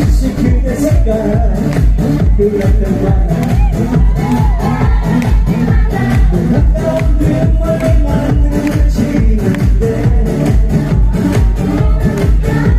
혹시 그때 잠깐 그랬던 거야 가까운 그영화를 만드는 지는데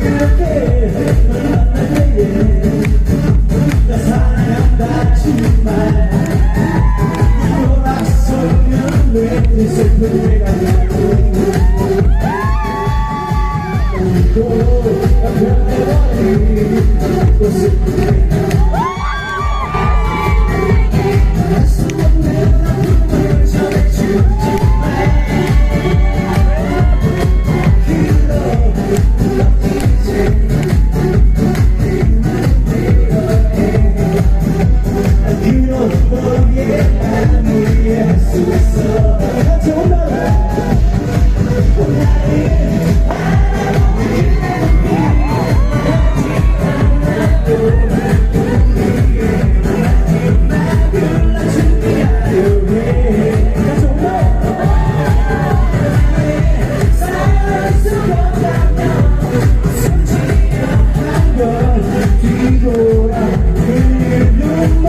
이렇게 널 만날 때에 나 사랑한다 정말. 돌아서면 왜 슬픈 내가 있고 Você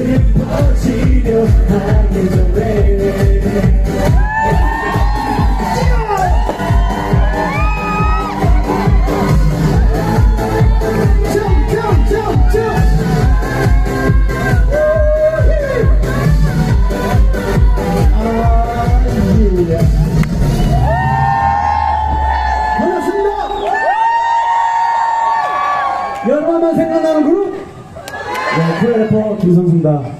슬퍼지려 하기 전에 김선수입니다.